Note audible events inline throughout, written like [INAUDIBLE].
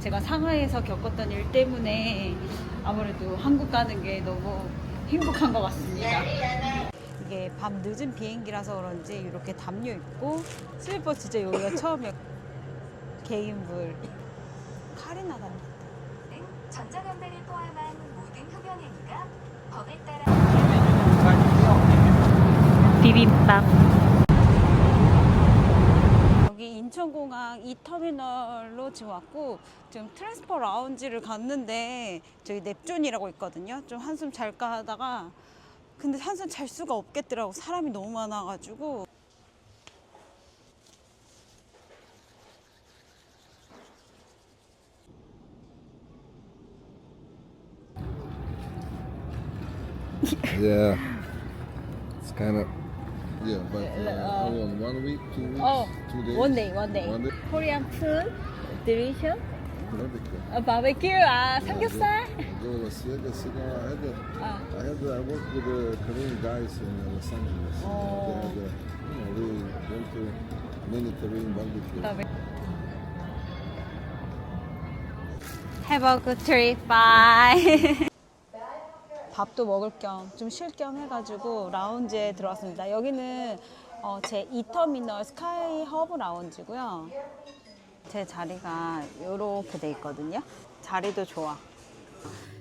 제가 상하이에서 겪었던 일 때문에 아무래도 한국 가는 게 너무 행복한 것 같습니다. 이게 밤 늦은 비행기라서 그런지 이렇게 담요 있고 슬리퍼 진짜 여기가 처음에 개인불 칼이 나답니다. 전자감단을 포함한 모든 흡연 행위가 법에 따라 비빔밥. 여기 인천공항 이 터미널로 지금 왔고 지금 트랜스퍼 라운지를 갔는데 저기 넵존이라고 있거든요. 좀 한숨 잘까 하다가 근데 한숨 잘 수가 없겠더라고. 사람이 너무 많아가지고. Yeah. One day, one day. One day. Korean food, delicious. Barbecue. 아, 바베큐, 아, 삼겹살. Go to Las Vegas, you know, I had the, 아, I had the, I worked with the Korean guys in uh, Los Angeles. Oh. They had the, you know, we went to many Korean barbecue. Have a good trip. Bye. 밥도 먹을 겸 좀 쉴 겸 해가지고 라운지에 들어왔습니다. 여기는 어, 제 2터미널 스카이 허브 라운지고요. 제 자리가 이렇게 돼 있거든요. 자리도 좋아.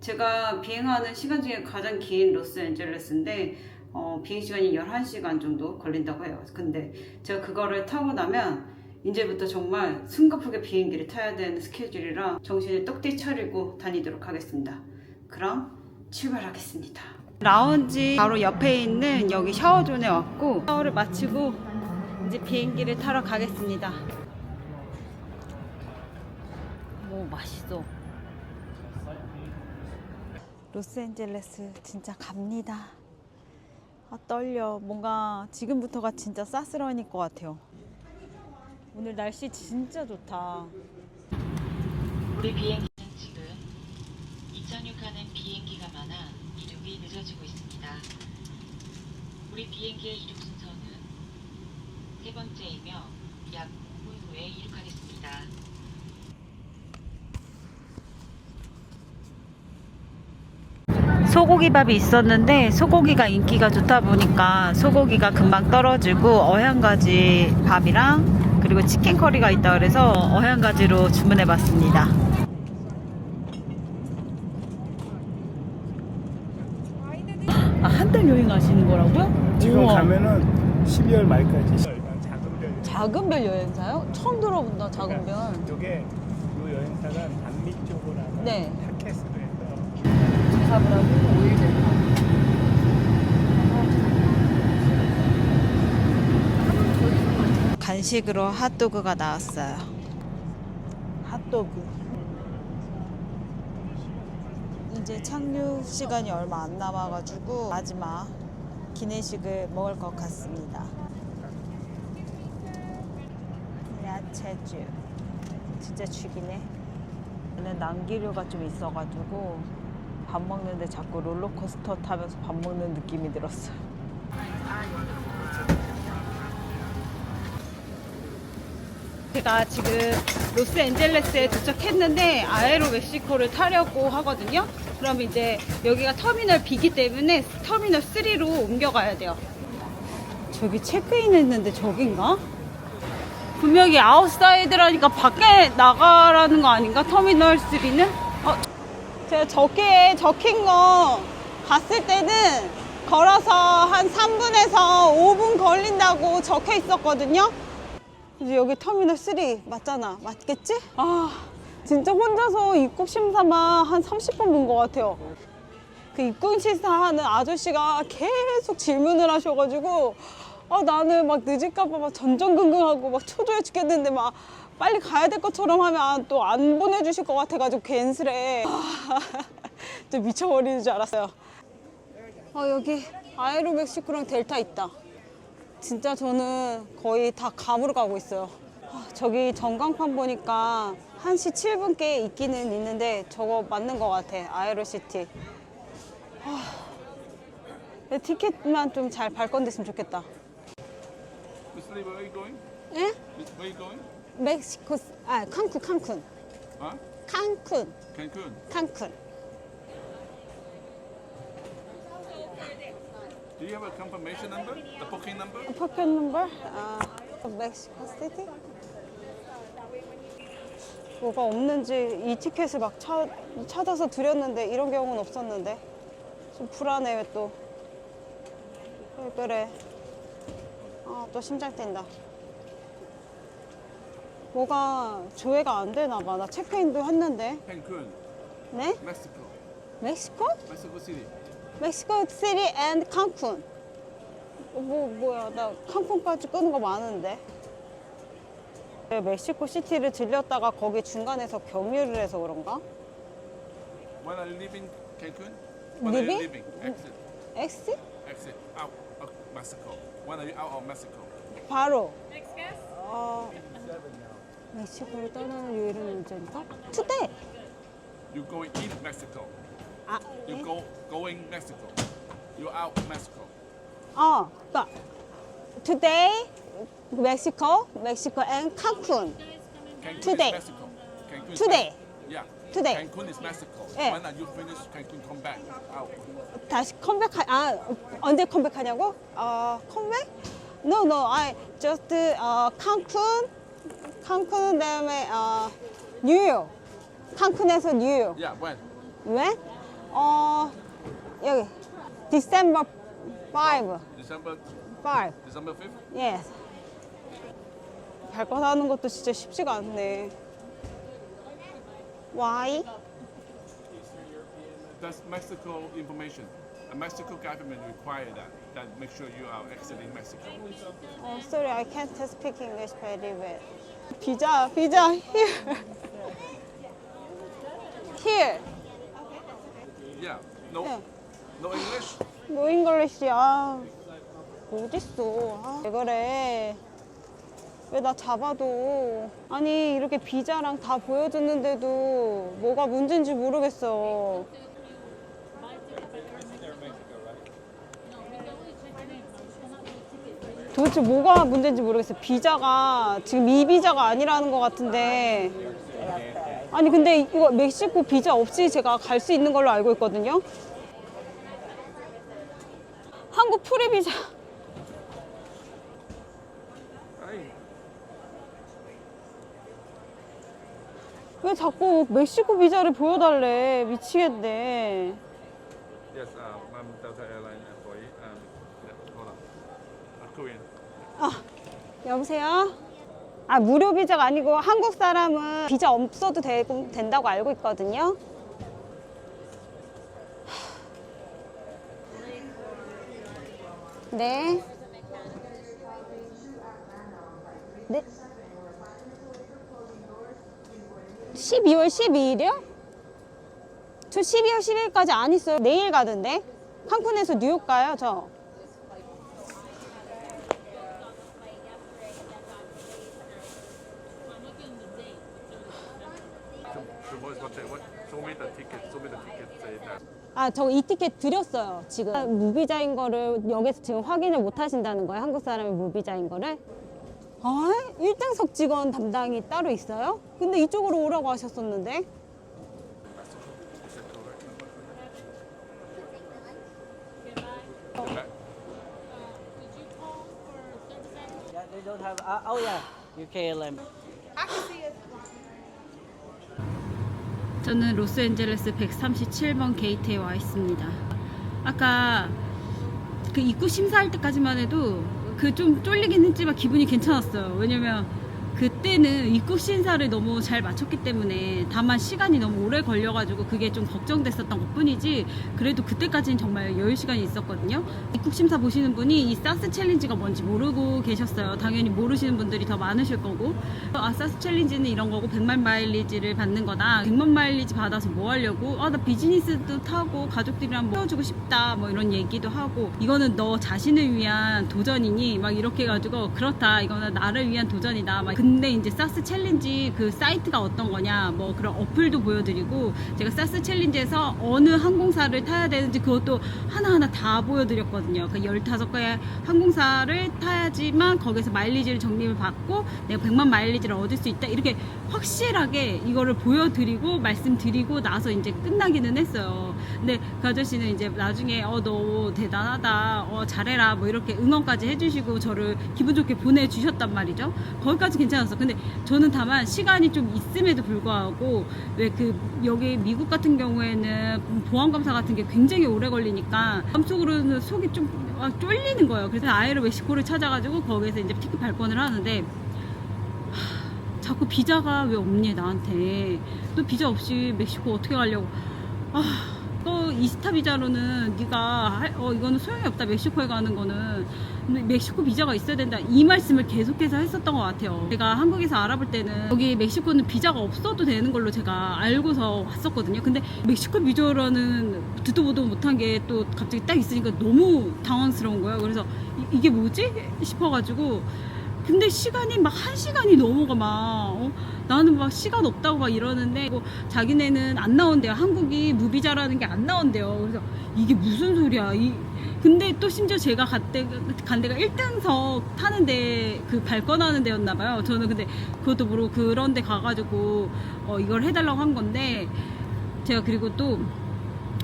제가 비행하는 시간 중에 가장 긴 로스앤젤레스인데 어, 비행 시간이 11시간 정도 걸린다고 해요. 근데 제가 그거를 타고 나면 이제부터 정말 숨가쁘게 비행기를 타야 되는 스케줄이라 정신을 똑띠 차리고 다니도록 하겠습니다. 그럼 출발하겠습니다. 라운지 바로 옆에 있는 여기 샤워존에 왔고 샤워를 마치고 이제 비행기를 타러 가겠습니다. 오 맛있어. 로스앤젤레스 진짜 갑니다. 아 떨려. 뭔가 지금부터가 진짜 쌀쌀하닐 것 같아요. 오늘 날씨 진짜 좋다. 우리 비행기는 지금 이천육 가는 비행기가 많아 이륙이 늦어지고 있습니다. 우리 비행기의 이륙 순서는 세 번째이며 약 5분 후에 이륙하겠습니다. 소고기밥이 있었는데 소고기가 인기가 좋다 보니까 소고기가 금방 떨어지고 어향가지 밥이랑 그리고 치킨 커리가 있다 그래서 어향가지로 주문해 봤습니다. 여행하시는 거라고요? 지금 우와. 가면은 12월 말까지 작은 별. 작은 별 여행사요? 처음 들어본다 작은 별. 이게 이 여행사가 남미 쪽으로 하는 네. 타켓으로 해서 하고 오일 델타. 간식으로 핫도그가 나왔어요. 핫도그. 이제 착륙 시간이 얼마 안 남아가지고 마지막 기내식을 먹을 것 같습니다. 야채주. 진짜 죽이네. 얘는 난기류가 좀 있어가지고 밥 먹는데 자꾸 롤러코스터 타면서 밥 먹는 느낌이 들었어요. 제가 지금 로스앤젤레스에 도착했는데 아에로 멕시코를 타려고 하거든요. 그럼 이제 여기가 터미널 B기 때문에 터미널 3로 옮겨가야 돼요. 저기 체크인 했는데 저긴가? 분명히 아웃사이드라니까 밖에 나가라는 거 아닌가? 터미널 3는? 어, 제가 저기에 적힌 거 봤을 때는 걸어서 한 3분에서 5분 걸린다고 적혀 있었거든요. 이제 여기 터미널 3 맞잖아. 맞겠지? 아, 진짜 혼자서 입국 심사만 한 30분 본것 같아요. 그 입국 심사하는 아저씨가 계속 질문을 하셔가지고 아, 나는 막 늦을까봐 막 전전긍긍하고 막 초조해 죽겠는데 막 빨리 가야 될 것처럼 하면 또 안 보내주실 것 같아가지고 괜스레 [LAUGHS] 아, 진짜 미쳐버리는 줄 알았어요. 어, 여기 아에로 멕시코랑 델타 있다. 진짜 저는 거의 다 감으로 가고 있어요. 아, 저기 전광판 보니까 1시 7분께 있기는 있는데 저거 맞는 것 같아. 아에로시티. 아, 내 티켓만 좀 잘 발권됐으면 좋겠다. Lee, where are you going? 예? Where are you going? 멕시코, 아, 칸쿤, 칸쿤. Huh? 칸쿤, Cancun. 칸쿤. Do you have a confirmation number? The booking number? 포켓 넘버? 아, 멕시코 시티? 뭐가 없는지 이 티켓을 막 차, 찾아서 드렸는데 이런 경우는 없었는데 좀 불안해 왜 또. 왜 그래? 아, 또 심장 뛴다. 뭐가 조회가 안 되나 봐. 나 체크인도 했는데. Cancun, 네? Mexico. 멕시코? Mexico City. 멕시코 시티 앤 칸쿤. 어, 뭐 뭐야 나 칸쿤까지 끄는 거 많은데. 네, 멕시코 시티를 들렸다가 거기 중간에서 경유를 해서 그런가? When are you leaving Cancun? When are Leaving? you leaving? Exit. X? Exit. Out of Mexico. When are you out of Mexico? 바로. 어, 멕시코를 떠나는 유일한 운전가? 투데이. You going in Mexico. 아, You go going Mexico. You out Mexico. 어, 그러니까 today 멕시코, 멕시코 앤 칸쿤. Cancun Today. is Mexico. Cancun is Today. Mex- Yeah. Today. Cancun is Mexico. Yeah. When are you finish Cancun? Come back out. 다시 컴백하 아 언제 컴백하냐고? 어 컴백? No no I just 어 칸쿤 칸쿤 다음에 어 뉴욕 칸쿤에서 뉴욕 Yeah. When? 왜? 어 여기 December 5 December. 5 December 5th. yes 발권하는 것도 진짜 쉽지가 않네 Why? That's Mexico information. The Mexico government require that. That make sure you are exiting Mexico. Oh, sorry, I can't speak English very well. Pizza, here. here. No. No English. 뭐 잉글리시야. 어딨어. 아, 왜 그래. 왜 나 잡아도. 아니, 이렇게 비자랑 다 보여줬는데도 뭐가 문제인지 모르겠어. 도대체 뭐가 문제인지 모르겠어. 비자가 지금 이 비자가 아니라는 것 같은데. 아니 근데 이거 멕시코 비자 없이 제가 갈 수 있는 걸로 알고 있거든요. 한국 프리 비자. 왜 자꾸 멕시코 비자를 보여달래? 미치겠네. Yes. Um. Uh, Korean. 여보세요? 아 무료 비자가 아니고 한국 사람은 비자 없어도 되고, 된다고 알고 있거든요. 네. 네. 12월 12일이요? 저 12월 12일까지 안 있어요. 내일 가던데. 칸쿤에서 뉴욕 가요, 저. 아, 저 이 티켓 드렸어요, 지금. 아, 무비자인 거를 여기서 지금 확인을 못 하신다는 거예요, 한국 사람이 무비자인 거를? 아, 1등석 직원 담당이 따로 있어요? 근데 이쪽으로 오라고 하셨었는데? Yeah, they don't have. Uh, oh yeah, UKLM. 저는 로스앤젤레스 137번 게이트에 와 있습니다. 아까 그 입구 심사할 때까지만 해도 그 좀 쫄리긴 했지만 기분이 괜찮았어요. 왜냐면 그때는 입국 심사를 너무 잘 마쳤기 때문에 다만 시간이 너무 오래 걸려가지고 그게 좀 걱정됐었던 것 뿐이지 그래도 그때까지는 정말 여유 시간이 있었거든요. 입국 심사 보시는 분이 이 사스 챌린지가 뭔지 모르고 계셨어요. 당연히 모르시는 분들이 더 많으실 거고 아 사스 챌린지는 이런 거고 100만 마일리지를 받는 거다. 100만 마일리지 받아서 뭐 하려고? 아 나 비즈니스도 타고 가족들이랑 뭐 헤어지고 싶다 뭐 이런 얘기도 하고 이거는 너 자신을 위한 도전이니 막 이렇게 해가지고 그렇다 이거는 나를 위한 도전이다 막 근데 이제 사스 챌린지 그 사이트가 어떤 거냐 뭐 그런 어플도 보여드리고 제가 사스 챌린지에서 어느 항공사를 타야 되는지 그것도 하나하나 다 보여드렸거든요. 그 15개의 항공사를 타야지만 거기서 마일리지를 적립을 받고 내가 100만 마일리지를 얻을 수 있다. 이렇게 확실하게 이거를 보여드리고 말씀드리고 나서 이제 끝나기는 했어요. 근데 그 아저씨는 이제 나중에 어, 너 대단하다. 어, 잘해라. 뭐 이렇게 응원까지 해주시고 저를 기분 좋게 보내주셨단 말이죠. 거기까지 괜찮 았어. 근데 저는 다만 시간이 좀 있음에도 불구하고 왜 그 여기 미국 같은 경우에는 보안 검사 같은 게 굉장히 오래 걸리니까 마음속으로는 속이 좀 아, 쫄리는 거예요. 그래서 아에로 멕시코를 찾아가지고 거기에서 이제 티켓 발권을 하는데 하, 자꾸 비자가 왜 없니 나한테 또 비자 없이 멕시코 어떻게 가려고 아, 또 이스타 비자로는 네가 할- 어 이거는 소용이 없다 멕시코에 가는 거는 멕시코 비자가 있어야 된다. 이 말씀을 계속해서 했었던 것 같아요. 제가 한국에서 알아볼 때는 여기 멕시코는 비자가 없어도 되는 걸로 제가 알고서 왔었거든요. 근데 멕시코 비자라는 듣도 보도 못한 게 또 갑자기 딱 있으니까 너무 당황스러운 거예요. 그래서 이, 이게 뭐지? 싶어가지고 근데 시간이 막 한 시간이 넘어가 막. 어? 나는 막 시간 없다고 막 이러는데 뭐 자기네는 안 나온대요. 한국이 무비자라는 게 안 나온대요. 그래서 이게 무슨 소리야? 이 근데 또 심지어 제가 갔대, 간 데가 1등석 타는데 그 발권하는 데였나 봐요. 저는 근데 그것도 모르고 그런 데 가가지고 어, 이걸 해달라고 한 건데 제가 그리고 또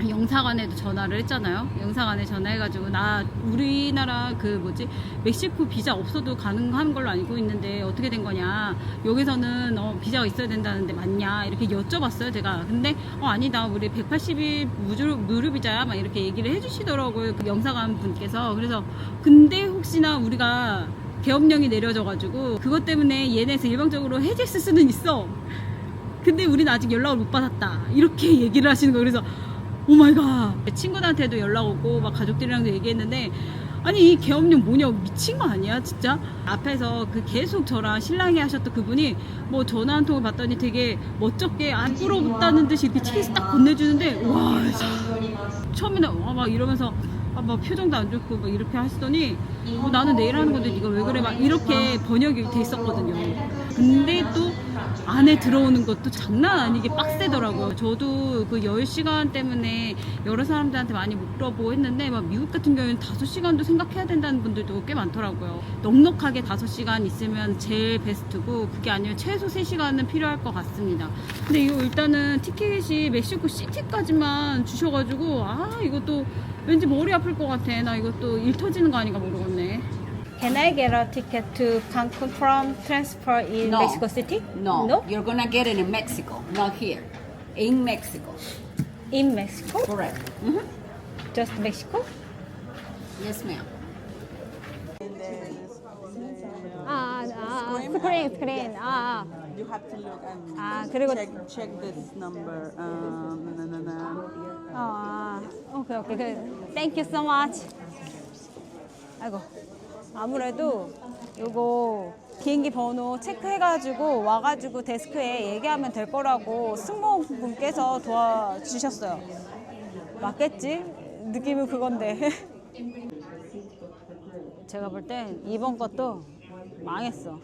영사관에도 전화를 했잖아요. 영사관에 전화해가지고 나 우리나라 그 뭐지 멕시코 비자 없어도 가능한 걸로 알고 있는데 어떻게 된 거냐. 여기서는 어, 비자가 있어야 된다는데 맞냐 이렇게 여쭤봤어요 제가. 근데 어 아니다 우리 180일 무료 무료 비자야 막 이렇게 얘기를 해주시더라고요 그 영사관 분께서. 그래서 근데 혹시나 우리가 계엄령이 내려져가지고 그것 때문에 얘네에서 일방적으로 해제했을 수는 있어. 근데 우리는 아직 연락을 못 받았다. 이렇게 [LAUGHS] 얘기를 하시는 거예요. 그래서 오 마이 갓. 친구들한테도 연락 오고 막 가족들이랑도 얘기했는데 아니 이 계엄령 뭐냐 미친 거 아니야 진짜 앞에서 그 계속 저랑 신랑이 하셨던 그분이 뭐 전화 한 통을 받더니 되게 멋쩍게 안 부럽다는 듯이 이렇게 티켓을 딱 건네주는데 와 처음에는 와, 막 이러면서 아, 막 표정도 안 좋고 막 이렇게 하시더니 뭐 나는 내일 하는 건데 네가 왜 그래 막 이렇게 번역이 돼 있었거든요. 근데 또 안에 들어오는 것도 장난 아니게 빡세더라고요. 저도 그 10시간 때문에 여러 사람들한테 많이 물어보고 했는데 막 미국 같은 경우에는 5시간도 생각해야 된다는 분들도 꽤 많더라고요. 넉넉하게 5시간 있으면 제일 베스트고 그게 아니면 최소 3시간은 필요할 것 같습니다. 근데 이거 일단은 티켓이 멕시코 시티까지만 주셔가지고 아 이것도 왠지 머리 아플 것 같아. 나 이것도 일 터지는 거 아닌가 모르겠네. Can I get a ticket to Cancun from transfer in No. Mexico City? No, No? you're gonna get it in Mexico, not here. In Mexico, In Mexico? correct? hmm Just Mexico? Yes, ma'am. 아, 아, 스크린, 스크린. 아, You have to look and 아, 그리고 check check this number. Um, na, na, na. 아, 오케이, 오케이. 그, thank you so much. 아이고, 아무래도 요거 비행기 번호 체크해가지고 와가지고 데스크에 얘기하면 될 거라고 승무원분께서 도와주셨어요. 맞겠지? 느낌은 그건데. [LAUGHS] 제가 볼 땐 이번 것도 망했어.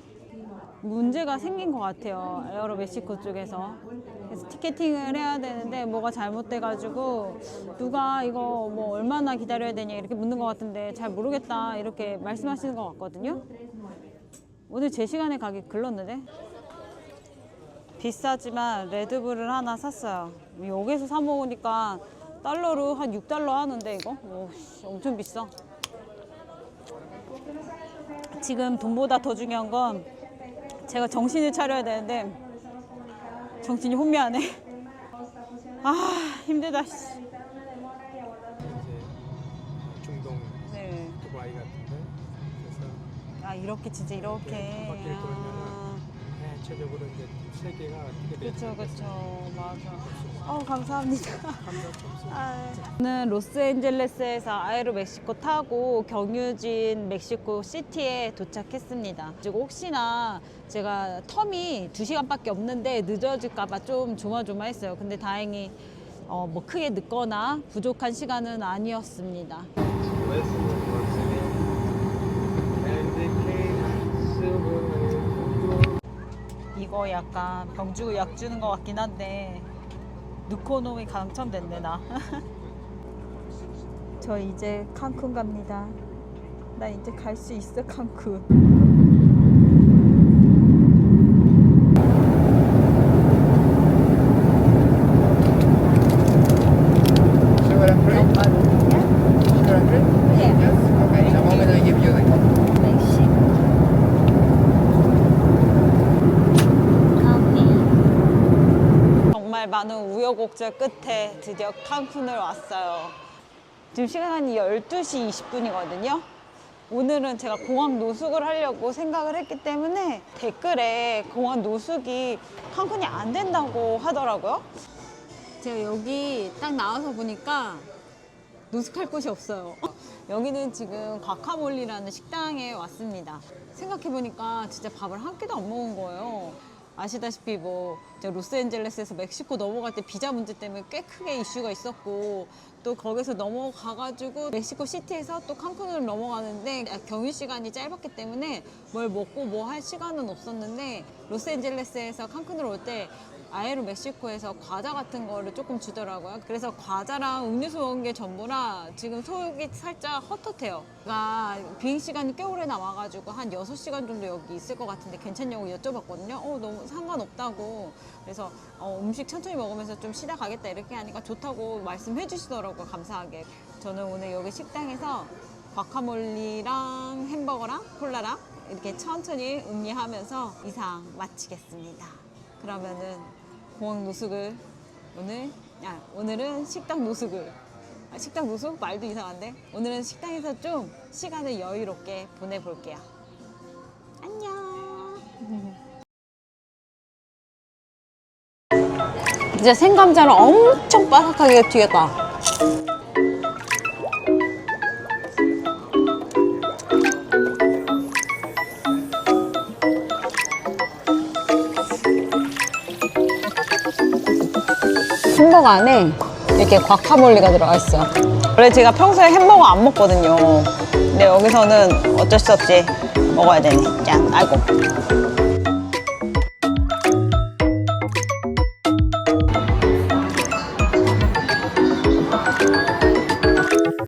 문제가 생긴 것 같아요. 에어로 멕시코 쪽에서. 그래서 티켓팅을 해야 되는데 뭐가 잘못돼가지고 누가 이거 뭐 얼마나 기다려야 되냐 이렇게 묻는 것 같은데 잘 모르겠다 이렇게 말씀하시는 것 같거든요. 오늘 제 시간에 가기 글렀는데 비싸지만 레드불을 하나 샀어요. 여기서 사 먹으니까 달러로 한 6달러 하는데 이거 오, 씨, 엄청 비싸. 지금 돈보다 더 중요한 건 제가 정신을 차려야 되는데 정신이 혼미하네. 아 힘들다. 씨. 중동 네. 두바이 같은데 그래서 아 이렇게 진짜 이렇게. 바뀔 아, 거면은 대체적으로 이제 세계가 어떻게 될지 그렇죠 그렇죠 맞아. 어 감사합니다. 감사합니다. 아, 저는 로스앤젤레스에서 아에로 멕시코 타고 경유진 멕시코 시티에 도착했습니다. 그리고 혹시나 제가 텀이 2시간밖에 없는데 늦어질까봐 좀 조마조마했어요. 근데 다행히 어, 뭐 크게 늦거나 부족한 시간은 아니었습니다. 거 약간 병 주고 약 주는 것 같긴 한데 누코놈이 당첨됐네 나. [LAUGHS] 저 이제 칸쿤 갑니다. 나 이제 갈 수 있어 칸쿤. Sugar and cream? Sugar and cream? Yes. Okay, in a moment I give you the 정말 많은 우여곡절 끝에 드디어 칸쿤을 왔어요. 지금 시간이 12시 20분이거든요. 오늘은 제가 공항 노숙을 하려고 생각을 했기 때문에 댓글에 공항 노숙이 칸쿤이 안 된다고 하더라고요. 제가 여기 딱 나와서 보니까 노숙할 곳이 없어요. 여기는 지금 과카몰리라는 식당에 왔습니다. 생각해보니까 진짜 밥을 한 끼도 안 먹은 거예요. 아시다시피 뭐 이제 로스앤젤레스에서 멕시코 넘어갈 때 비자 문제 때문에 꽤 크게 이슈가 있었고 또 거기서 넘어가가지고 멕시코 시티에서 또 칸쿤으로 넘어가는데 경유 시간이 짧았기 때문에 뭘 먹고 뭐 할 시간은 없었는데 로스앤젤레스에서 칸쿤으로 올 때 아에로 멕시코에서 과자 같은 거를 조금 주더라고요. 그래서 과자랑 음료수 먹은 게 전부라 지금 속이 살짝 헛헛해요. 그러니까 비행 시간이 꽤 오래 남아가지고 한 6시간 정도 여기 있을 것 같은데 괜찮냐고 여쭤봤거든요. 어, 너무 상관없다고. 그래서 어, 음식 천천히 먹으면서 좀 쉬다 가겠다 이렇게 하니까 좋다고 말씀해 주시더라고요. 감사하게. 저는 오늘 여기 식당에서 과카몰리랑 햄버거랑 콜라랑 이렇게 천천히 음미하면서 이상 마치겠습니다. 그러면은 공항 노숙을 오늘 야 오늘은 식당 노숙을 아, 식당 노숙 말도 이상한데 오늘은 식당에서 좀 시간을 여유롭게 보내볼게요. 진짜 생감자를 엄청 바삭하게 튀겼다. 햄버거 안에 이렇게 과카몰리가 들어가 있어. 원래 제가 평소에 햄버거 안 먹거든요. 근데 여기서는 어쩔 수 없이 먹어야 되네. 짠, 아이고.